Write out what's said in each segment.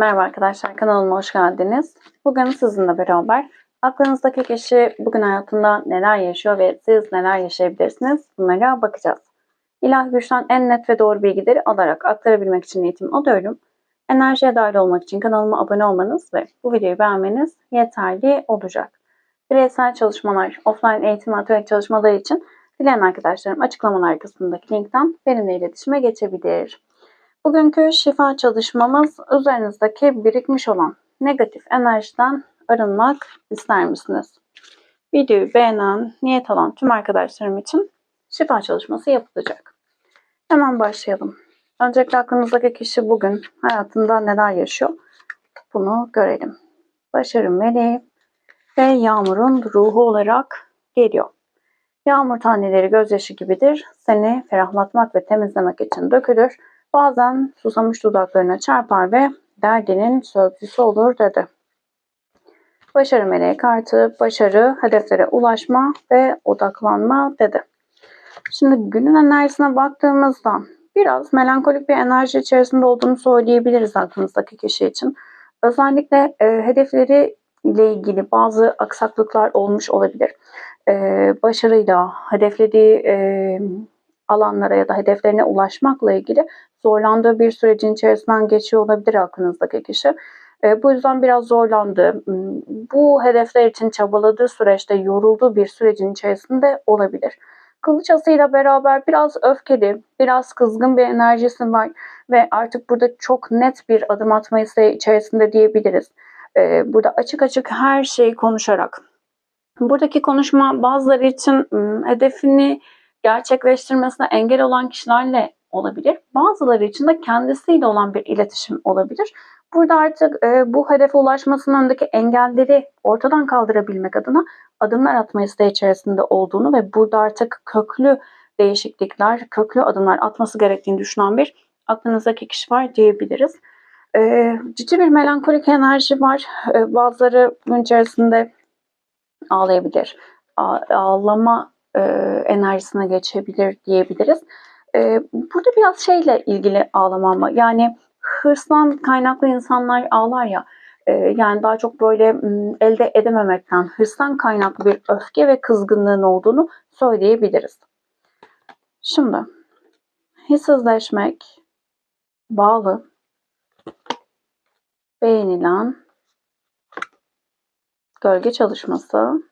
Merhaba arkadaşlar kanalıma hoş geldiniz. Bugün sizinle beraber aklınızdaki kişi bugün hayatında neler yaşıyor ve siz neler yaşayabilirsiniz bunlara bakacağız. İlahi güçten en net ve doğru bilgileri alarak aktarabilmek için eğitim alıyorum. Enerjiye dahil olmak için kanalıma abone olmanız ve bu videoyu beğenmeniz yeterli olacak. Bireysel çalışmalar, offline eğitim atölye çalışmaları için dileyen arkadaşlarım açıklamalar kısmındaki linkten benimle iletişime geçebilir. Bugünkü şifa çalışmamız üzerinizdeki birikmiş olan negatif enerjiden arınmak ister misiniz? Videoyu beğenen, niyet alan tüm arkadaşlarım için şifa çalışması yapılacak. Hemen başlayalım. Öncelikle aklınızdaki kişi bugün hayatında neler yaşıyor? Bunu görelim. Başarı meleği ve yağmurun ruhu olarak geliyor. Yağmur taneleri gözyaşı gibidir. Seni ferahlatmak ve temizlemek için dökülür Bazen susamış dudaklarına çarpar ve derdinin sözcüsü olur dedi. Başarı meleği kartı, başarı, hedeflere ulaşma ve odaklanma dedi. Şimdi günün enerjisine baktığımızda biraz melankolik bir enerji içerisinde olduğunu söyleyebiliriz aklımızdaki kişi için. Özellikle e, hedefleri ile ilgili bazı aksaklıklar olmuş olabilir. E, başarıyla hedeflediği e, alanlara ya da hedeflerine ulaşmakla ilgili zorlandığı bir sürecin içerisinden geçiyor olabilir aklınızdaki kişi. E, bu yüzden biraz zorlandı. Hmm, bu hedefler için çabaladığı süreçte yorulduğu bir sürecin içerisinde olabilir. Kılıç asıyla beraber biraz öfkeli, biraz kızgın bir enerjisi var ve artık burada çok net bir adım atma isteği içerisinde diyebiliriz. E, burada açık açık her şeyi konuşarak. Buradaki konuşma bazıları için hmm, hedefini gerçekleştirmesine engel olan kişilerle olabilir. Bazıları için de kendisiyle olan bir iletişim olabilir. Burada artık e, bu hedefe ulaşmasının önündeki engelleri ortadan kaldırabilmek adına adımlar atma isteği içerisinde olduğunu ve burada artık köklü değişiklikler, köklü adımlar atması gerektiğini düşünen bir aklınızdaki kişi var diyebiliriz. E, ciddi bir melankolik enerji var. E, bazıları gün içerisinde ağlayabilir. A- ağlama e, enerjisine geçebilir diyebiliriz. E, burada biraz şeyle ilgili ağlamam var. Yani hırslan kaynaklı insanlar ağlar ya. E, yani daha çok böyle elde edememekten, hırstan kaynaklı bir öfke ve kızgınlığın olduğunu söyleyebiliriz. Şimdi hissizleşmek, bağlı, beğenilen, gölge çalışması,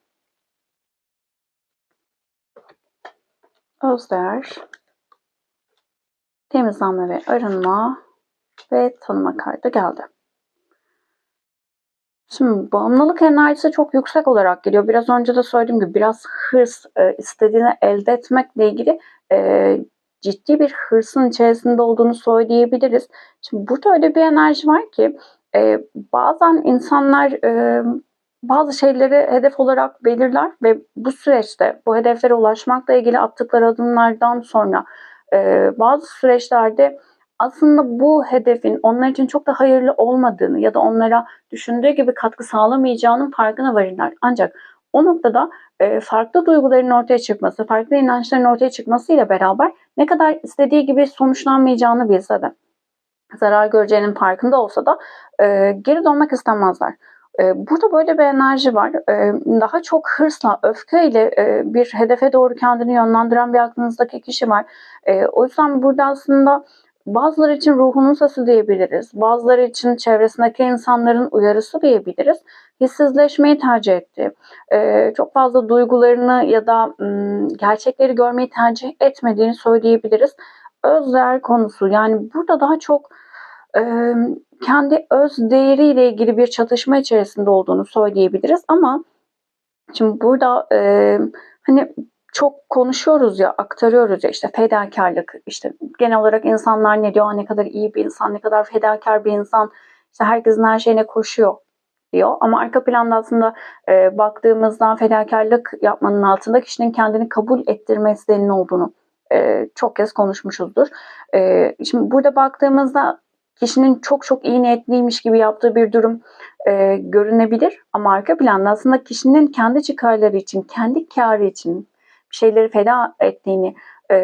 özdeğer, temizlenme ve arınma ve tanıma kartı geldi. Şimdi bağımlılık enerjisi çok yüksek olarak geliyor. Biraz önce de söylediğim gibi biraz hırs, e, istediğini elde etmekle ilgili e, ciddi bir hırsın içerisinde olduğunu söyleyebiliriz. Şimdi burada öyle bir enerji var ki e, bazen insanlar e, bazı şeyleri hedef olarak belirler ve bu süreçte bu hedeflere ulaşmakla ilgili attıkları adımlardan sonra e, bazı süreçlerde aslında bu hedefin onlar için çok da hayırlı olmadığını ya da onlara düşündüğü gibi katkı sağlamayacağının farkına varırlar. Ancak o noktada e, farklı duyguların ortaya çıkması, farklı inançların ortaya çıkmasıyla beraber ne kadar istediği gibi sonuçlanmayacağını bilse de zarar göreceğinin farkında olsa da e, geri dönmek istemezler. E, burada böyle bir enerji var. E, daha çok hırsla, öfkeyle e, bir hedefe doğru kendini yönlendiren bir aklınızdaki kişi var. O yüzden burada aslında bazıları için ruhunun sesi diyebiliriz. Bazıları için çevresindeki insanların uyarısı diyebiliriz. Hissizleşmeyi tercih etti. Çok fazla duygularını ya da gerçekleri görmeyi tercih etmediğini söyleyebiliriz. Özler konusu yani burada daha çok kendi öz değeriyle ilgili bir çatışma içerisinde olduğunu söyleyebiliriz ama şimdi burada e, hani çok konuşuyoruz ya, aktarıyoruz ya işte fedakarlık, işte genel olarak insanlar ne diyor, ne kadar iyi bir insan, ne kadar fedakar bir insan, işte herkesin her şeyine koşuyor diyor. Ama arka planda aslında e, baktığımızda fedakarlık yapmanın altında kişinin kendini kabul ettirmesinin olduğunu e, çok kez konuşmuşuzdur. E, şimdi burada baktığımızda kişinin çok çok iyi niyetliymiş gibi yaptığı bir durum e, görünebilir. Ama arka planda aslında kişinin kendi çıkarları için, kendi karı için bir şeyleri feda ettiğini e,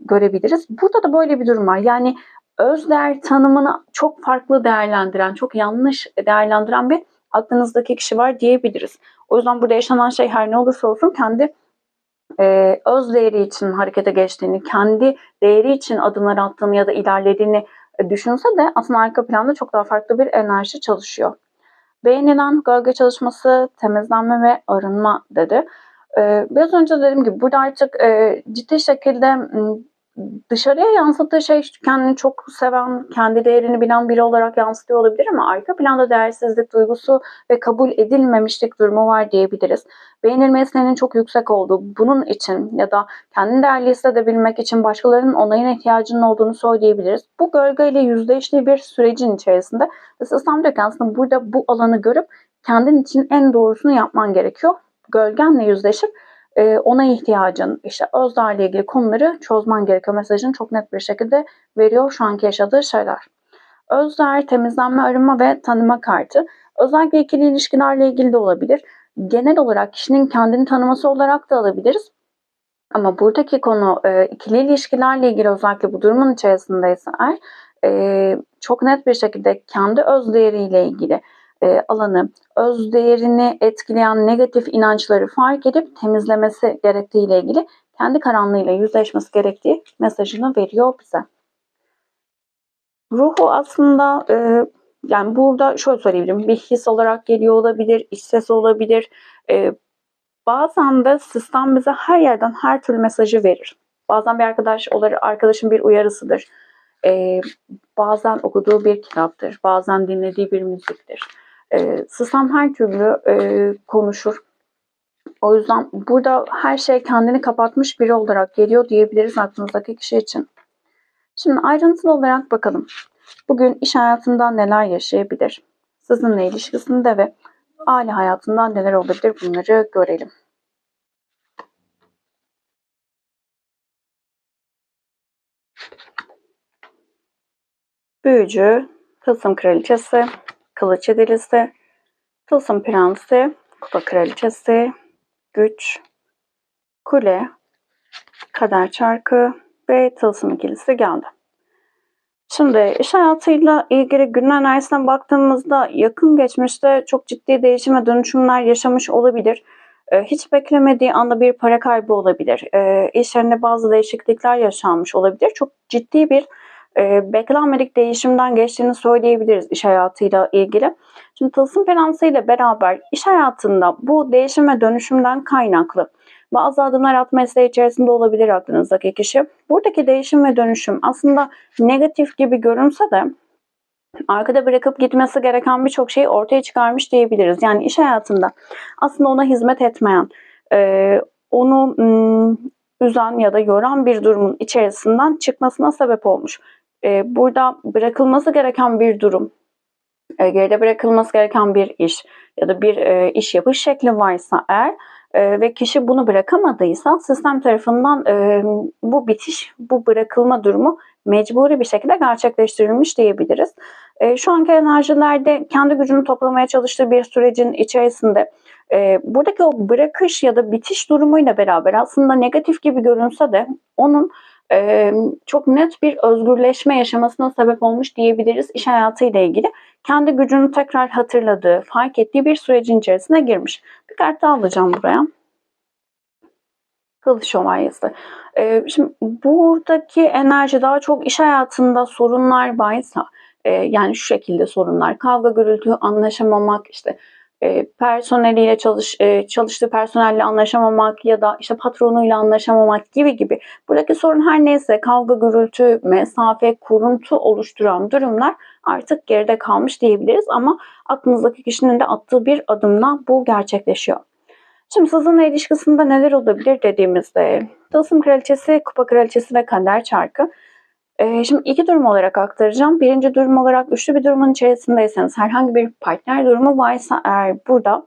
görebiliriz. Burada da böyle bir durum var. Yani özdeğer tanımını çok farklı değerlendiren, çok yanlış değerlendiren bir aklınızdaki kişi var diyebiliriz. O yüzden burada yaşanan şey her ne olursa olsun kendi e, öz değeri için harekete geçtiğini, kendi değeri için adımlar attığını ya da ilerlediğini düşünse de aslında arka planda çok daha farklı bir enerji çalışıyor. Beğenilen gölge çalışması, temizlenme ve arınma dedi. Ee, biraz önce dediğim gibi burada artık e, ciddi şekilde dışarıya yansıttığı şey kendini çok seven, kendi değerini bilen biri olarak yansıtıyor olabilir ama arka planda değersizlik duygusu ve kabul edilmemişlik durumu var diyebiliriz. Beğenilmesinin çok yüksek olduğu, bunun için ya da kendini değerli hissedebilmek için başkalarının onayına ihtiyacının olduğunu söyleyebiliriz. Bu gölgeyle yüzleştiği bir sürecin içerisinde sistem diyor aslında burada bu alanı görüp kendin için en doğrusunu yapman gerekiyor. Gölgenle yüzleşip e, ona ihtiyacın, işte özlerle ilgili konuları çözmen gerekiyor mesajını çok net bir şekilde veriyor şu anki yaşadığı şeyler. Özler, temizlenme, arınma ve tanıma kartı. Özellikle ikili ilişkilerle ilgili de olabilir. Genel olarak kişinin kendini tanıması olarak da alabiliriz. Ama buradaki konu e, ikili ilişkilerle ilgili özellikle bu durumun içerisindeyse eğer e, çok net bir şekilde kendi öz değeriyle ilgili e, alanı, öz değerini etkileyen negatif inançları fark edip temizlemesi gerektiği ile ilgili kendi karanlığıyla yüzleşmesi gerektiği mesajını veriyor bize. Ruhu aslında e, yani burada şöyle söyleyebilirim. Bir his olarak geliyor olabilir, iç ses olabilir. E, bazen de sistem bize her yerden her türlü mesajı verir. Bazen bir arkadaş olur, arkadaşın bir uyarısıdır. E, bazen okuduğu bir kitaptır. Bazen dinlediği bir müziktir. E, sistem her türlü e, konuşur. O yüzden burada her şey kendini kapatmış biri olarak geliyor diyebiliriz aklımızdaki kişi için. Şimdi ayrıntılı olarak bakalım. Bugün iş hayatında neler yaşayabilir? Sizinle ilişkisinde ve aile hayatında neler olabilir bunları görelim. Büyücü, Tılsım Kraliçesi, Kılıç Edilisi, Tılsım Prensi, Kupa Kraliçesi, Güç, Kule, Kader Çarkı ve Tılsım ikilisi geldi. Şimdi iş hayatıyla ilgili günün enerjisine baktığımızda yakın geçmişte çok ciddi değişim ve dönüşümler yaşamış olabilir. Ee, hiç beklemediği anda bir para kaybı olabilir. Ee, iş yerinde bazı değişiklikler yaşanmış olabilir. Çok ciddi bir e, beklenmedik değişimden geçtiğini söyleyebiliriz iş hayatıyla ilgili. Şimdi tılsım prensi beraber iş hayatında bu değişim ve dönüşümden kaynaklı bazı adımlar atma isteği içerisinde olabilir aklınızdaki kişi. Buradaki değişim ve dönüşüm aslında negatif gibi görünse de arkada bırakıp gitmesi gereken birçok şeyi ortaya çıkarmış diyebiliriz. Yani iş hayatında aslında ona hizmet etmeyen, e, onu üzen ya da yoran bir durumun içerisinden çıkmasına sebep olmuş. E, burada bırakılması gereken bir durum, e, geride bırakılması gereken bir iş ya da bir e, iş yapış şekli varsa eğer ve kişi bunu bırakamadıysa sistem tarafından bu bitiş, bu bırakılma durumu mecburi bir şekilde gerçekleştirilmiş diyebiliriz. Şu anki enerjilerde kendi gücünü toplamaya çalıştığı bir sürecin içerisinde buradaki o bırakış ya da bitiş durumuyla beraber aslında negatif gibi görünse de onun çok net bir özgürleşme yaşamasına sebep olmuş diyebiliriz iş hayatıyla ilgili. Kendi gücünü tekrar hatırladığı, fark ettiği bir sürecin içerisine girmiş. Bir kart daha alacağım buraya. Kılıç şövalyesi. şimdi buradaki enerji daha çok iş hayatında sorunlar varsa, yani şu şekilde sorunlar, kavga, gürültü, anlaşamamak, işte e, personeliyle çalış, e, çalıştığı personelle anlaşamamak ya da işte patronuyla anlaşamamak gibi gibi. Buradaki sorun her neyse kavga, gürültü, mesafe, kuruntu oluşturan durumlar artık geride kalmış diyebiliriz ama aklınızdaki kişinin de attığı bir adımla bu gerçekleşiyor. Şimdi sizinle ilişkisinde neler olabilir dediğimizde Tılsım Kraliçesi, Kupa Kraliçesi ve Kader Çarkı ee, şimdi iki durum olarak aktaracağım. Birinci durum olarak üçlü bir durumun içerisindeyseniz herhangi bir partner durumu varsa eğer burada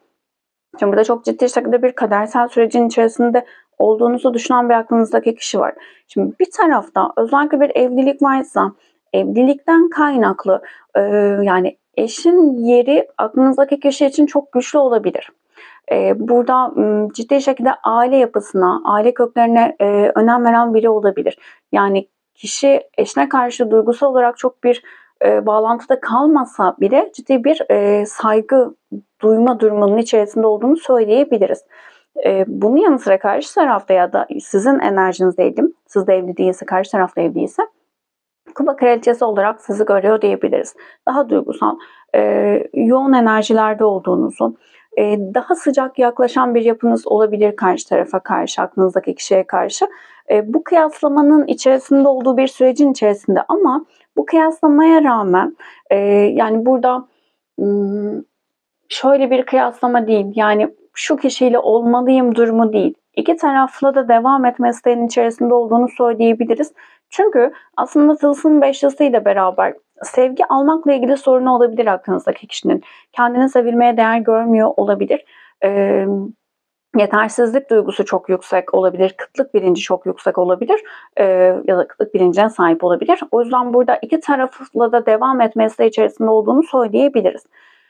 Şimdi burada çok ciddi şekilde bir kadersel sürecin içerisinde olduğunuzu düşünen bir aklınızdaki kişi var. Şimdi bir tarafta özellikle bir evlilik varsa evlilikten kaynaklı e, yani eşin yeri aklınızdaki kişi için çok güçlü olabilir. E, burada ciddi şekilde aile yapısına, aile köklerine e, önem veren biri olabilir. Yani kişi eşine karşı duygusal olarak çok bir e, bağlantıda kalmasa bile ciddi bir e, saygı duyma durumunun içerisinde olduğunu söyleyebiliriz. E, bunun yanı sıra karşı tarafta ya da sizin enerjiniz diyelim, siz de evli değilse, karşı tarafta evli değilse kupa kraliçesi olarak sizi görüyor diyebiliriz. Daha duygusal, e, yoğun enerjilerde olduğunuzu, e, daha sıcak yaklaşan bir yapınız olabilir karşı tarafa karşı, aklınızdaki kişiye karşı. E, bu kıyaslamanın içerisinde olduğu bir sürecin içerisinde ama bu kıyaslamaya rağmen e, yani burada şöyle bir kıyaslama değil. Yani şu kişiyle olmalıyım durumu değil. İki taraflı da devam etme isteğinin içerisinde olduğunu söyleyebiliriz. Çünkü aslında tılsım beşlisiyle beraber sevgi almakla ilgili sorunu olabilir aklınızdaki kişinin. Kendini sevilmeye değer görmüyor olabilir. Ee, yetersizlik duygusu çok yüksek olabilir. Kıtlık bilinci çok yüksek olabilir. Ee, ya da kıtlık bilincine sahip olabilir. O yüzden burada iki tarafla da devam etmesi içerisinde olduğunu söyleyebiliriz.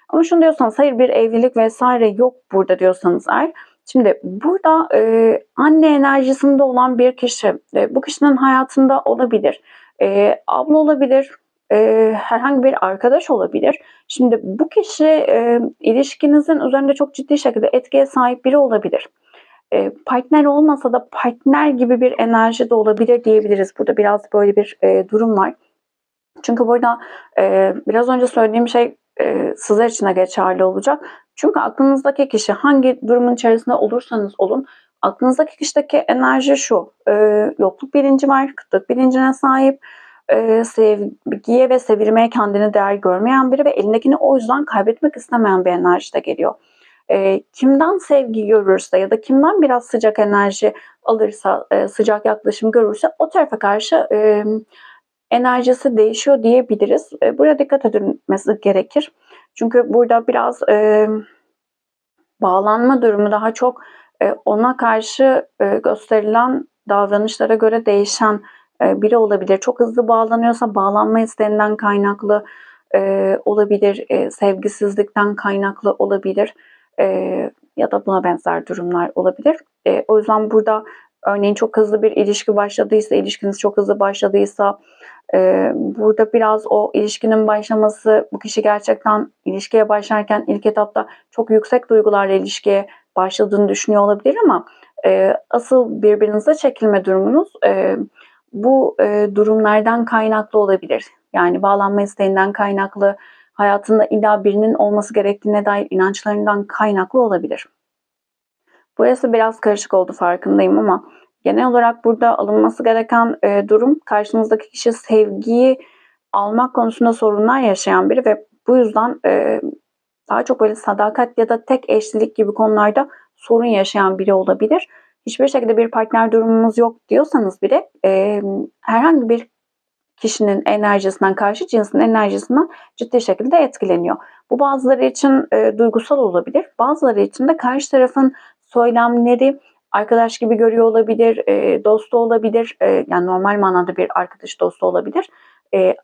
Ama şunu diyorsanız hayır bir evlilik vesaire yok burada diyorsanız eğer Şimdi burada e, anne enerjisinde olan bir kişi, e, bu kişinin hayatında olabilir, e, abla olabilir, e, herhangi bir arkadaş olabilir. Şimdi bu kişi e, ilişkinizin üzerinde çok ciddi şekilde etkiye sahip biri olabilir. E, partner olmasa da partner gibi bir enerji de olabilir diyebiliriz. Burada biraz böyle bir e, durum var. Çünkü burada e, biraz önce söylediğim şey e, sizler için de geçerli olacak. Çünkü aklınızdaki kişi hangi durumun içerisinde olursanız olun aklınızdaki kişideki enerji şu. E, yokluk bilinci var, kıtlık bilincine sahip, e, sevgiye ve sevilmeye kendini değer görmeyen biri ve elindekini o yüzden kaybetmek istemeyen bir enerji de geliyor. E, kimden sevgi görürse ya da kimden biraz sıcak enerji alırsa, e, sıcak yaklaşım görürse o tarafa karşı e, enerjisi değişiyor diyebiliriz. E, buraya dikkat edilmesi gerekir. Çünkü burada biraz e, bağlanma durumu daha çok e, ona karşı e, gösterilen davranışlara göre değişen biri olabilir. Çok hızlı bağlanıyorsa bağlanma isteğinden kaynaklı e, olabilir, e, sevgisizlikten kaynaklı olabilir e, ya da buna benzer durumlar olabilir. E, o yüzden burada örneğin çok hızlı bir ilişki başladıysa, ilişkiniz çok hızlı başladıysa burada biraz o ilişkinin başlaması, bu kişi gerçekten ilişkiye başlarken ilk etapta çok yüksek duygularla ilişkiye başladığını düşünüyor olabilir ama e, asıl birbirinize çekilme durumunuz e, bu e, durumlardan kaynaklı olabilir. Yani bağlanma isteğinden kaynaklı, hayatında illa birinin olması gerektiğine dair inançlarından kaynaklı olabilir. Burası biraz karışık oldu farkındayım ama Genel olarak burada alınması gereken e, durum karşınızdaki kişi sevgiyi almak konusunda sorunlar yaşayan biri ve bu yüzden e, daha çok böyle sadakat ya da tek eşlilik gibi konularda sorun yaşayan biri olabilir. Hiçbir şekilde bir partner durumumuz yok diyorsanız bile e, herhangi bir kişinin enerjisinden, karşı cinsin enerjisinden ciddi şekilde etkileniyor. Bu bazıları için e, duygusal olabilir, bazıları için de karşı tarafın söylemleri arkadaş gibi görüyor olabilir, e, dostu olabilir. E, yani normal manada bir arkadaş dostu olabilir. E,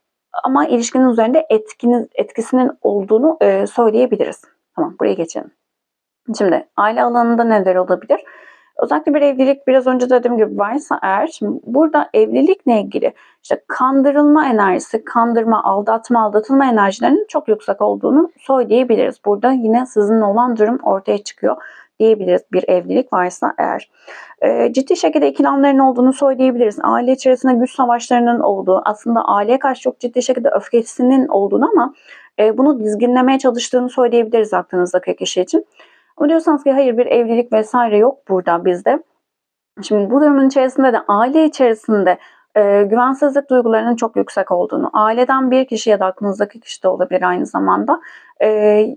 ama ilişkinin üzerinde etkiniz, etkisinin olduğunu e, söyleyebiliriz. Tamam buraya geçelim. Şimdi aile alanında neler olabilir? Özellikle bir evlilik biraz önce dediğim gibi varsa eğer şimdi burada evlilikle ilgili işte kandırılma enerjisi, kandırma, aldatma, aldatılma enerjilerinin çok yüksek olduğunu söyleyebiliriz. Burada yine sizinle olan durum ortaya çıkıyor diyebiliriz bir evlilik varsa eğer. E, ciddi şekilde ikilemlerin olduğunu söyleyebiliriz. Aile içerisinde güç savaşlarının olduğu, aslında aileye karşı çok ciddi şekilde öfkesinin olduğunu ama e, bunu dizginlemeye çalıştığını söyleyebiliriz aklınızdaki kişi için. Ama diyorsanız ki hayır bir evlilik vesaire yok burada bizde. Şimdi bu durumun içerisinde de aile içerisinde e, güvensizlik duygularının çok yüksek olduğunu, aileden bir kişi ya da aklınızdaki kişi de olabilir aynı zamanda e,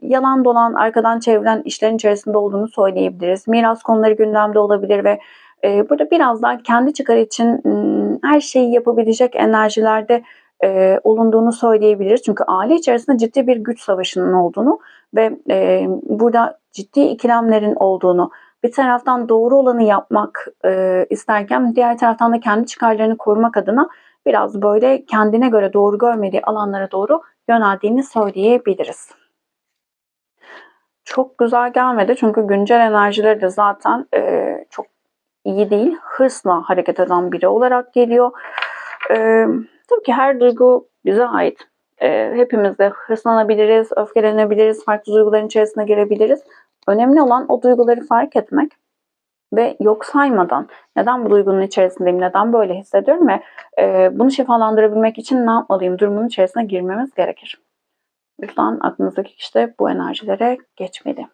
yalan dolan, arkadan çevrilen işlerin içerisinde olduğunu söyleyebiliriz. Miras konuları gündemde olabilir ve e, burada biraz daha kendi çıkar için m, her şeyi yapabilecek enerjilerde e, olunduğunu söyleyebiliriz. Çünkü aile içerisinde ciddi bir güç savaşının olduğunu ve e, burada ciddi ikilemlerin olduğunu, bir taraftan doğru olanı yapmak e, isterken diğer taraftan da kendi çıkarlarını korumak adına biraz böyle kendine göre doğru görmediği alanlara doğru yöneldiğini söyleyebiliriz. Çok güzel gelmedi çünkü güncel enerjileri de zaten e, çok iyi değil. Hırsla hareket eden biri olarak geliyor. Ee, tabii ki her duygu bize ait. Ee, hepimiz de hırslanabiliriz, öfkelenebiliriz, farklı duyguların içerisine girebiliriz. Önemli olan o duyguları fark etmek ve yok saymadan neden bu duygunun içerisindeyim, neden böyle hissediyorum ve e, bunu şifalandırabilmek için ne yapmalıyım durumunun içerisine girmemiz gerekir. Yüzden aklınızdaki kişi bu enerjilere geçmeli.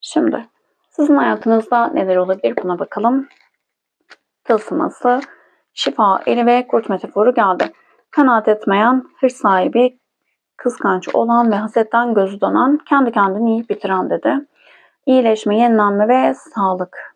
Şimdi sizin hayatınızda neler olabilir buna bakalım. Tılsıması, şifa, eli ve kurt metaforu geldi. Kanaat etmeyen, hırs sahibi, kıskanç olan ve hasetten gözü donan, kendi kendini yiyip bitiren dedi. İyileşme, yenilenme ve sağlık.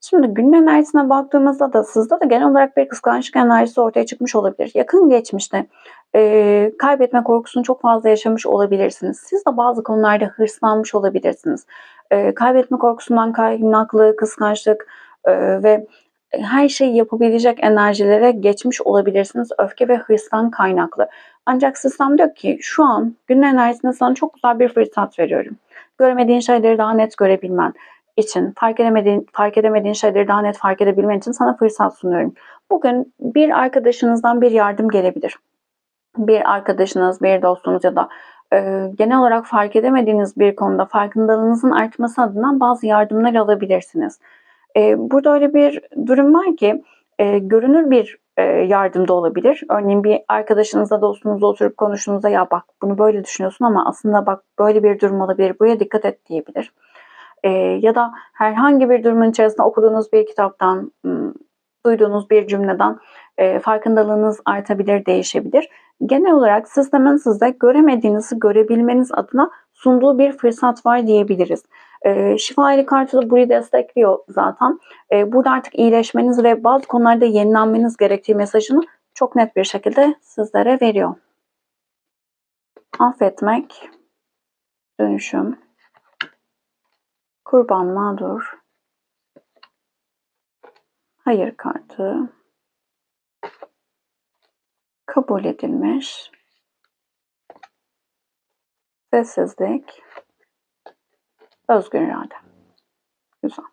Şimdi günün enerjisine baktığımızda da sizde de genel olarak bir kıskançlık enerjisi ortaya çıkmış olabilir. Yakın geçmişte e, kaybetme korkusunu çok fazla yaşamış olabilirsiniz. Siz de bazı konularda hırslanmış olabilirsiniz. E, kaybetme korkusundan kaynaklı kıskançlık e, ve her şeyi yapabilecek enerjilere geçmiş olabilirsiniz. Öfke ve hırstan kaynaklı. Ancak sistem diyor ki şu an günün enerjisinde sana çok güzel bir fırsat veriyorum. Göremediğin şeyleri daha net görebilmen için, fark edemediğin, fark edemediğin şeyleri daha net fark edebilmen için sana fırsat sunuyorum. Bugün bir arkadaşınızdan bir yardım gelebilir. Bir arkadaşınız, bir dostunuz ya da e, genel olarak fark edemediğiniz bir konuda farkındalığınızın artması adına bazı yardımlar alabilirsiniz. E, burada öyle bir durum var ki e, görünür bir e, yardım da olabilir. Örneğin bir arkadaşınızla dostunuzla oturup konuştuğunuzda ya bak bunu böyle düşünüyorsun ama aslında bak böyle bir durum olabilir. Buraya dikkat et diyebilir. E, ya da herhangi bir durumun içerisinde okuduğunuz bir kitaptan, duyduğunuz bir cümleden e, farkındalığınız artabilir, değişebilir. Genel olarak sistemin size göremediğinizi görebilmeniz adına sunduğu bir fırsat var diyebiliriz. E, şifayeli kartı da burayı destekliyor zaten. E, burada artık iyileşmeniz ve bazı konularda yenilenmeniz gerektiği mesajını çok net bir şekilde sizlere veriyor. Affetmek, dönüşüm, kurban mağdur, hayır kartı, kabul edilmiş, sessizlik, özgür irade. Güzel.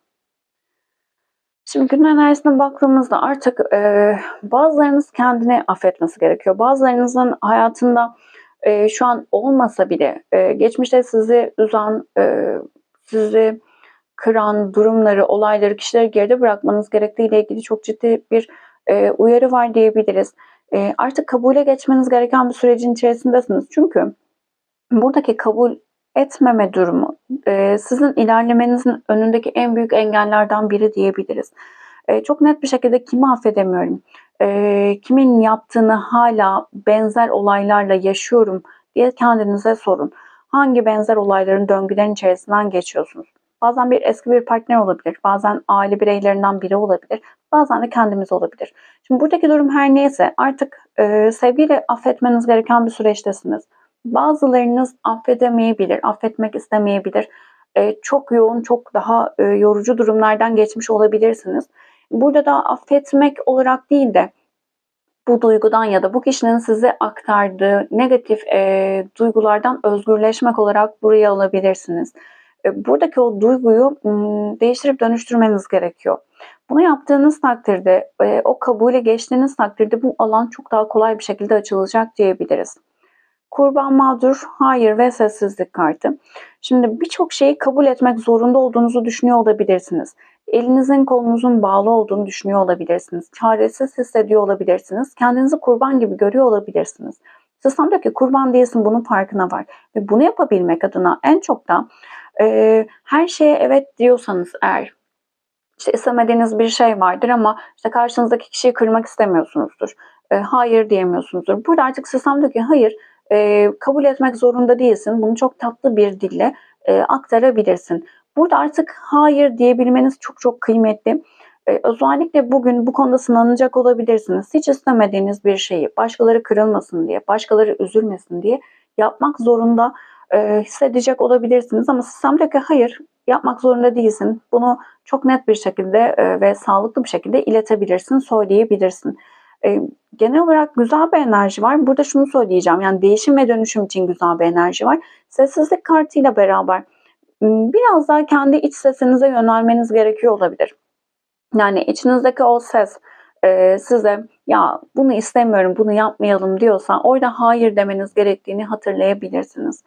Şimdi gün enerjisine baktığımızda artık e, bazılarınız kendini affetmesi gerekiyor. Bazılarınızın hayatında e, şu an olmasa bile e, geçmişte sizi üzen, e, sizi kıran durumları, olayları, kişileri geride bırakmanız gerektiği ile ilgili çok ciddi bir e, uyarı var diyebiliriz. E, artık kabule geçmeniz gereken bir sürecin içerisindesiniz. Çünkü buradaki kabul etmeme durumu e, sizin ilerlemenizin önündeki en büyük engellerden biri diyebiliriz. E, çok net bir şekilde kimi affedemiyorum, e, kimin yaptığını hala benzer olaylarla yaşıyorum diye kendinize sorun. Hangi benzer olayların döngülerin içerisinden geçiyorsunuz? Bazen bir eski bir partner olabilir, bazen aile bireylerinden biri olabilir, bazen de kendimiz olabilir. Şimdi buradaki durum her neyse artık e, sevgiyle affetmeniz gereken bir süreçtesiniz. Bazılarınız affedemeyebilir, affetmek istemeyebilir. E, çok yoğun, çok daha e, yorucu durumlardan geçmiş olabilirsiniz. Burada da affetmek olarak değil de bu duygudan ya da bu kişinin size aktardığı negatif e, duygulardan özgürleşmek olarak buraya alabilirsiniz. E, buradaki o duyguyu değiştirip dönüştürmeniz gerekiyor. Bunu yaptığınız takdirde, e, o kabule geçtiğiniz takdirde bu alan çok daha kolay bir şekilde açılacak diyebiliriz. Kurban mağdur, hayır ve sessizlik kartı. Şimdi birçok şeyi kabul etmek zorunda olduğunuzu düşünüyor olabilirsiniz. Elinizin kolunuzun bağlı olduğunu düşünüyor olabilirsiniz. Çaresiz hissediyor olabilirsiniz. Kendinizi kurban gibi görüyor olabilirsiniz. Sistem diyor ki kurban değilsin bunun farkına var. Ve bunu yapabilmek adına en çok da e, her şeye evet diyorsanız eğer işte istemediğiniz bir şey vardır ama işte karşınızdaki kişiyi kırmak istemiyorsunuzdur. E, hayır diyemiyorsunuzdur. Burada artık sistem diyor ki hayır e, kabul etmek zorunda değilsin. Bunu çok tatlı bir dille e, aktarabilirsin. Burada artık hayır diyebilmeniz çok çok kıymetli. E, özellikle bugün bu konuda sınanacak olabilirsiniz. Hiç istemediğiniz bir şeyi başkaları kırılmasın diye, başkaları üzülmesin diye yapmak zorunda e, hissedecek olabilirsiniz. Ama sistem hayır yapmak zorunda değilsin. Bunu çok net bir şekilde e, ve sağlıklı bir şekilde iletebilirsin, söyleyebilirsin. E, genel olarak güzel bir enerji var. Burada şunu söyleyeceğim. Yani değişim ve dönüşüm için güzel bir enerji var. Sessizlik kartıyla beraber biraz daha kendi iç sesinize yönelmeniz gerekiyor olabilir. Yani içinizdeki o ses e, size ya bunu istemiyorum, bunu yapmayalım diyorsa orada hayır demeniz gerektiğini hatırlayabilirsiniz.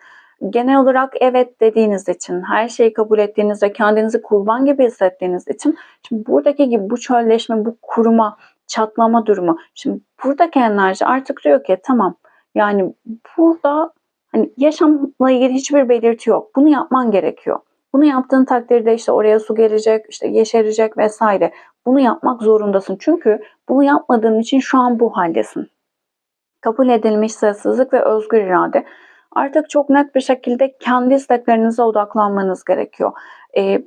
Genel olarak evet dediğiniz için, her şeyi kabul ettiğiniz ve kendinizi kurban gibi hissettiğiniz için şimdi buradaki gibi bu çölleşme, bu kuruma, çatlama durumu. Şimdi buradaki enerji artık diyor ki tamam yani burada hani yaşamla ilgili hiçbir belirti yok. Bunu yapman gerekiyor. Bunu yaptığın takdirde işte oraya su gelecek, işte yeşerecek vesaire. Bunu yapmak zorundasın. Çünkü bunu yapmadığın için şu an bu haldesin. Kabul edilmiş sessizlik ve özgür irade. Artık çok net bir şekilde kendi isteklerinize odaklanmanız gerekiyor. Ee,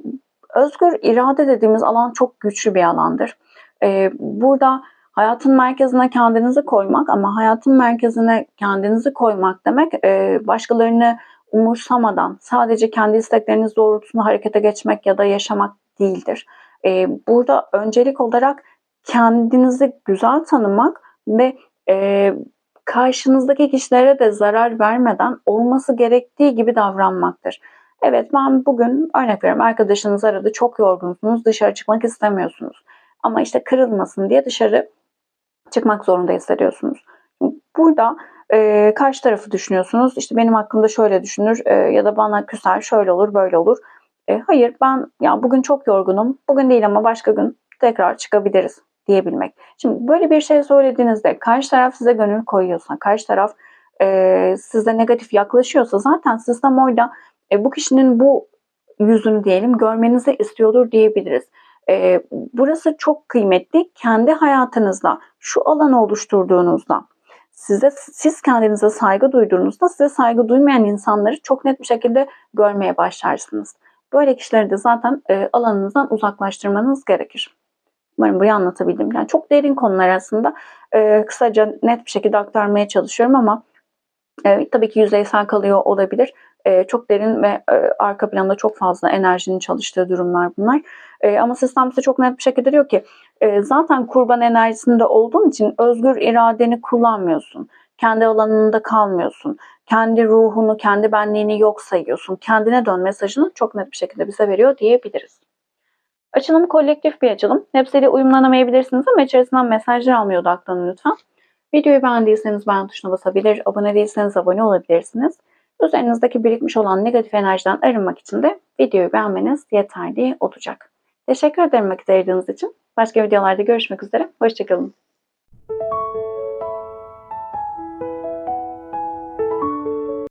özgür irade dediğimiz alan çok güçlü bir alandır. Ee, burada hayatın merkezine kendinizi koymak ama hayatın merkezine kendinizi koymak demek e, başkalarını umursamadan sadece kendi istekleriniz doğrultusunda harekete geçmek ya da yaşamak değildir. E, burada öncelik olarak kendinizi güzel tanımak ve e, karşınızdaki kişilere de zarar vermeden olması gerektiği gibi davranmaktır. Evet ben bugün örnek veriyorum arkadaşınız aradı çok yorgunsunuz dışarı çıkmak istemiyorsunuz. Ama işte kırılmasın diye dışarı çıkmak zorunda hissediyorsunuz. Burada e, karşı tarafı düşünüyorsunuz. İşte benim hakkımda şöyle düşünür e, ya da bana küser şöyle olur böyle olur. E, hayır ben ya bugün çok yorgunum. Bugün değil ama başka gün tekrar çıkabiliriz diyebilmek. Şimdi böyle bir şey söylediğinizde karşı taraf size gönül koyuyorsa, karşı taraf e, size negatif yaklaşıyorsa zaten sistem orada e, bu kişinin bu yüzünü diyelim görmenizi istiyordur diyebiliriz. E, burası çok kıymetli. Kendi hayatınızda şu alanı oluşturduğunuzda size siz kendinize saygı duyduğunuzda size saygı duymayan insanları çok net bir şekilde görmeye başlarsınız. Böyle kişileri de zaten e, alanınızdan uzaklaştırmanız gerekir. Umarım burayı anlatabildim. Yani çok derin konular aslında. E, kısaca net bir şekilde aktarmaya çalışıyorum ama e, tabii ki yüzeysel kalıyor olabilir. E, çok derin ve e, arka planda çok fazla enerjinin çalıştığı durumlar bunlar. E, ama sistem size çok net bir şekilde diyor ki e, zaten kurban enerjisinde olduğun için özgür iradeni kullanmıyorsun. Kendi alanında kalmıyorsun. Kendi ruhunu, kendi benliğini yok sayıyorsun. Kendine dön mesajını çok net bir şekilde bize veriyor diyebiliriz. Açılım kolektif bir açılım. Hepsiyle uyumlanamayabilirsiniz ama içerisinden mesajlar almaya odaklanın lütfen. Videoyu beğendiyseniz beğen tuşuna basabilir, abone değilseniz abone olabilirsiniz. Üzerinizdeki birikmiş olan negatif enerjiden arınmak için de videoyu beğenmeniz yeterli olacak. Teşekkür ederim vakit ayırdığınız için. Başka videolarda görüşmek üzere. Hoşçakalın.